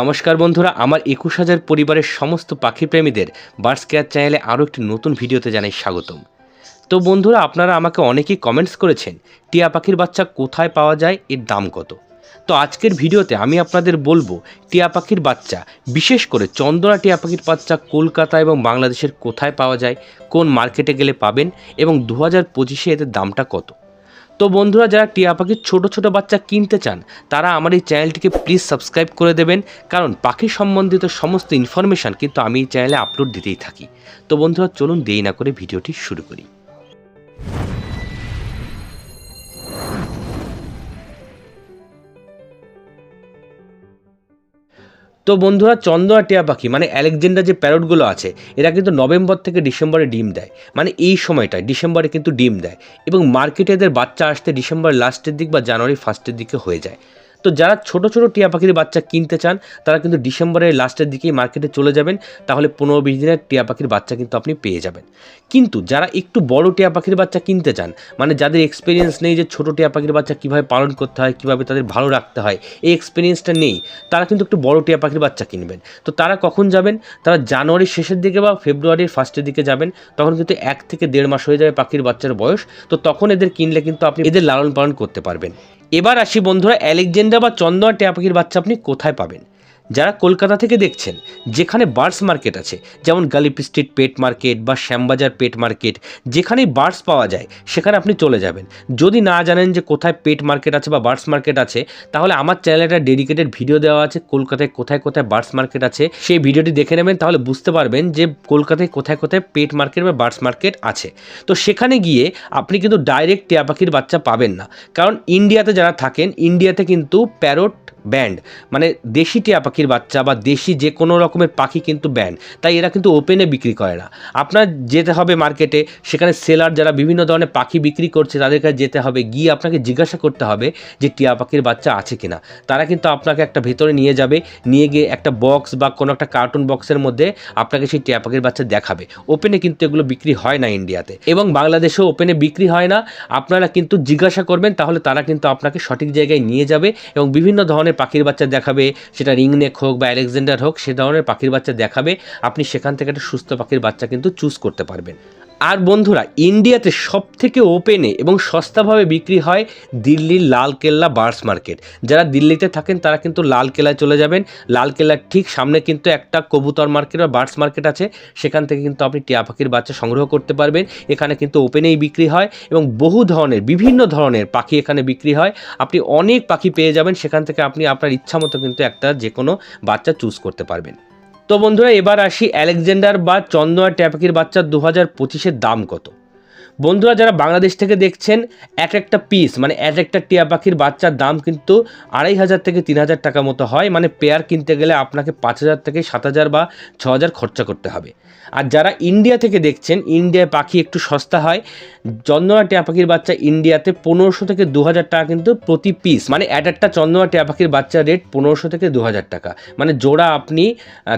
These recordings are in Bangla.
নমস্কার বন্ধুরা, আমার একুশ হাজার পরিবারের সমস্ত পাখি প্রেমীদের বার্ডস কেয়ার চ্যানেলে আরও একটি নতুন ভিডিওতে জানাই স্বাগতম। তো বন্ধুরা, আপনারা আমাকে অনেকেই কমেন্টস করেছেন, টিয়া পাখির বাচ্চা কোথায় পাওয়া যায়, এর দাম কত? তো আজকের ভিডিওতে আমি আপনাদের বলব, টিয়া পাখির বাচ্চা, বিশেষ করে চন্দনা টিয়া পাখির বাচ্চা কলকাতা এবং বাংলাদেশের কোথায় পাওয়া যায়, কোন মার্কেটে গেলে পাবেন এবং দু হাজার পঁচিশে এদের দামটা কত? তো বন্ধুরা, যারা টিয়া পাখির ছোটো ছোটো বাচ্চা কিনতে চান, তারা আমার এই চ্যানেলটিকে প্লিজ সাবস্ক্রাইব করে দেবেন, কারণ পাখি সম্বন্ধিত সমস্ত ইনফরমেশান কিন্তু আমি এই চ্যানেলে আপলোড দিতেই থাকি। তো বন্ধুরা, চলুন দেরি না করে ভিডিওটি শুরু করি। তো বন্ধুরা চন্দনা টিয়া পাখি মানে অ্যালেকজেন্ডার যে প্যারটগুলো আছে, এরা কিন্তু নভেম্বর থেকে ডিসেম্বরে ডিম দেয়। মানে এই সময়টায়, ডিসেম্বরে কিন্তু ডিম দেয় এবং মার্কেটে এদের বাচ্চা আসতে ডিসেম্বর লাস্টের দিক বা জানুয়ারি ফার্স্টের দিকে হয়ে যায়। তো যারা ছোট ছোট টিয়া পাখির বাচ্চা কিনতে চান, তারা কিন্তু ডিসেম্বরের লাস্টের দিকেই মার্কেটে চলে যাবেন। তাহলে পনেরো বিশ দিনের টিয়া পাখির বাচ্চা কিন্তু আপনি পেয়ে যাবেন। কিন্তু যারা একটু বড় টিয়া পাখির বাচ্চা কিনতে চান মানে যাদের এক্সপিরিয়েন্স নেই যে ছোট টিয়া পাখির বাচ্চা কীভাবে পালন করতে হয়, কীভাবে তাদের ভালো রাখতে হয়, এই এক্সপিরিয়েন্সটা নেই, তারা কিন্তু একটু বড় টিয়া পাখির বাচ্চা কিনবেন। তো তারা কখন যাবেন? তারা জানুয়ারির শেষের দিকে বা ফেব্রুয়ারির ফার্স্টের দিকে যাবেন, তখন কিন্তু এক থেকে দেড় মাস হয়ে যাবে পাখির বাচ্চার বয়স। তো তখন এদের কিনলে কিন্তু আপনি এদের লালন পালন করতে পারবেন। এবার আসি বন্ধুরা অ্যালেকজেন্ডার বা চন্দনা টিয়া পাখির বাচ্চা আপনি কোথায় পাবেন? যারা কলকাতা থেকে দেখছেন, যেখানে বার্ডস মার্কেট আছে, যেমন গালিপ স্ট্রিট পেট মার্কেট বা শ্যামবাজার পেট মার্কেট, যেখানেই বার্ডস পাওয়া যায়, সেখানে আপনি চলে যাবেন। যদি না জানেন যে কোথায় পেট মার্কেট আছে বা বার্ডস মার্কেট আছে, তাহলে আমার চ্যানেলে একটা ডেডিকেটেড ভিডিও দেওয়া আছে, কলকাতায় কোথায় কোথায় বার্ডস মার্কেট আছে। সেই ভিডিওটি দেখে নেবেন, তাহলে বুঝতে পারবেন যে কলকাতায় কোথায় কোথায় পেট মার্কেট বা বার্ডস মার্কেট আছে। তো সেখানে গিয়ে আপনি কিন্তু ডাইরেক্ট টিয়া পাখির বাচ্চা পাবেন না। কারণ ইন্ডিয়াতে যারা থাকেন ইন্ডিয়াতে কিন্তু প্যারট ব্যান্ড। মানে দেশি টিয়া পাখির বাচ্চা বা দেশি যে কোনো রকমের পাখি কিন্তু ব্যান্ড। তাই এরা কিন্তু ওপেনে বিক্রি করে না। আপনার যেতে হবে মার্কেটে সেখানে সেলার যারা বিভিন্ন ধরনের পাখি বিক্রি করছে, তাদের কাছে যেতে হবে। গিয়ে আপনাকে জিজ্ঞাসা করতে হবে যে টিয়া পাখির বাচ্চা আছে কিনা। তারা কিন্তু আপনাকে একটা ভেতরে নিয়ে যাবে, নিয়ে গিয়ে একটা বক্স বা কোনো একটা কার্টুন বক্সের মধ্যে আপনাকে সেই টিয়া পাখির বাচ্চা দেখাবে। ওপেনে কিন্তু এগুলো বিক্রি হয় না ইন্ডিয়াতে এবং বাংলাদেশেও ওপেনে বিক্রি হয় না। আপনারা কিন্তু জিজ্ঞাসা করবেন, তাহলে তারা কিন্তু আপনাকে সঠিক জায়গায় নিয়ে যাবে এবং বিভিন্ন ধরনের পাখির বাচ্চা দেখাবে, সেটা রিংনেক হোক বা অ্যালেকজান্ডার হোক, সে ধরনের পাখির বাচ্চা দেখাবে। আপনি সেখান থেকে একটা সুস্থ পাখির বাচ্চা কিন্তু চুজ করতে পারবেন। আর বন্ধুরা, ইন্ডিয়াতে সব থেকে ওপেনে এবং সস্তাভাবে বিক্রি হয় দিল্লির লালকেল্লা বার্স মার্কেট। যারা দিল্লিতে থাকেন, তারা কিন্তু লালকেল্লায় চলে যাবেন। লালকেল্লার ঠিক সামনে কিন্তু একটা কবুতর মার্কেট বা বার্স মার্কেট আছে। সেখান থেকে কিন্তু আপনি টিয়া পাখির বাচ্চা সংগ্রহ করতে পারবেন। এখানে কিন্তু ওপেনেই বিক্রি হয় এবং বহু ধরনের, বিভিন্ন ধরনের পাখি এখানে বিক্রি হয়। আপনি অনেক পাখি পেয়ে যাবেন। সেখান থেকে আপনি আপনার ইচ্ছা মতো কিন্তু একটা যে কোনো বাচ্চা চুজ করতে পারবেন। তো বন্ধুরা এবার আসি অ্যালেকজান্ডার বা চন্দনা ট্যাপাকির বাচ্চার দু হাজার পঁচিশের দাম কত? বন্ধুরা, যারা বাংলাদেশ থেকে দেখছেন, এক একটা পিস মানে এক একটা টিয়া পাখির বাচ্চার দাম কিন্তু আড়াই হাজার থেকে তিন হাজার টাকা মতো হয়। মানে পেয়ার কিনতে গেলে আপনাকে পাঁচ হাজার থেকে সাত হাজার বা ছ হাজার খরচা করতে হবে। আর যারা ইন্ডিয়া থেকে দেখছেন ইন্ডিয়ায় পাখি একটু সস্তা হয়। চন্দনা টিয়া পাখির বাচ্চা ইন্ডিয়াতে পনেরোশো থেকে দু হাজার টাকা কিন্তু প্রতি পিস মানে এক একটা চন্দনা টিয়া পাখির বাচ্চার রেট পনেরোশো থেকে দু হাজার টাকা। মানে জোড়া আপনি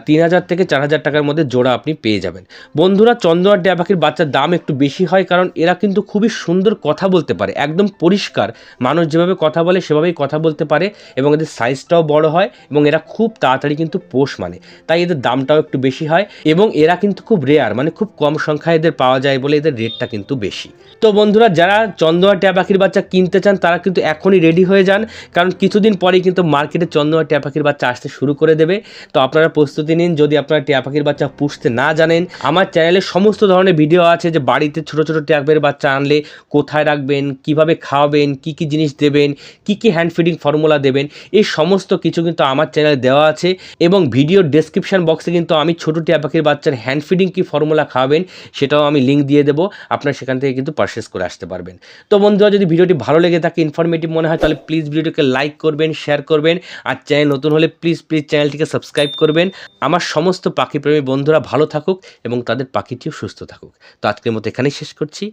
তিন হাজার থেকে চার হাজার টাকার মধ্যে জোড়া আপনি পেয়ে যাবেন। বন্ধুরা, চন্দনা টিয়া পাখির বাচ্চার দাম একটু বেশি হয় কারণ এরা কিন্তু খুবই সুন্দর কথা বলতে পারে, একদম পরিষ্কার। মানুষ যেভাবে কথা বলে, সেভাবেই কথা বলতে পারে এবং এদের সাইজটাও বড় হয় এবং এরা খুব তাড়াতাড়ি কিন্তু পোষ মানে। তাই এদের দামটাও একটু বেশি হয় এবং এরা কিন্তু খুব রেয়ার মানে খুব কম সংখ্যায় এদের পাওয়া যায় বলে এদের রেটটা কিন্তু বেশি। তো বন্ধুরা, যারা চন্দনা ট্যাপ পাখির বাচ্চা কিনতে চান, তারা কিন্তু এখনই রেডি হয়ে যান, কারণ কিছুদিন পরেই কিন্তু মার্কেটে চন্দনা ট্যাপ পাখির বাচ্চা আসতে শুরু করে দেবে। তো আপনারা প্রস্তুতি নিন, যদি আপনারা ট্যাপ পাখির বাচ্চা পুষতে না জানেন, আমার চ্যানেলে সমস্ত ধরনের ভিডিও আছে যে বাড়িতে ছোট ছোট ট্যাপের বাচ্চা আনলে কোথায় রাখবেন, কীভাবে খাওয়াবেন, কি কি জিনিস দেবেন, কি কি হ্যান্ড ফিডিং ফর্মুলা দেবেন, এই সমস্ত কিছু কিন্তু আমার চ্যানেলে দেওয়া আছে এবং ভিডিওর ডেসক্রিপশন বক্সে কিন্তু আমি ছোটো টিয়া পাখির বাচ্চার হ্যান্ড ফিডিং কি ফর্মুলা খাওয়াবেন সেটাও আমি লিঙ্ক দিয়ে দেবো, আপনার সেখান থেকে কিন্তু পারচেস করে আসতে পারবেন। তো বন্ধুরা, যদি ভিডিওটি ভালো লেগে থাকে ইনফরমেটিভ মনে হয়, তাহলে প্লিজ ভিডিওটিকে লাইক করবেন শেয়ার করবেন আর চ্যানেল নতুন হলে প্লিজ প্লিজ চ্যানেলটিকে সাবস্ক্রাইব করবেন। আমার সমস্ত পাখিপ্রেমী বন্ধুরা ভালো থাকুক এবং তাদের পাখিটিও সুস্থ থাকুক। তো আজকের মতো এখানেই শেষ করছি।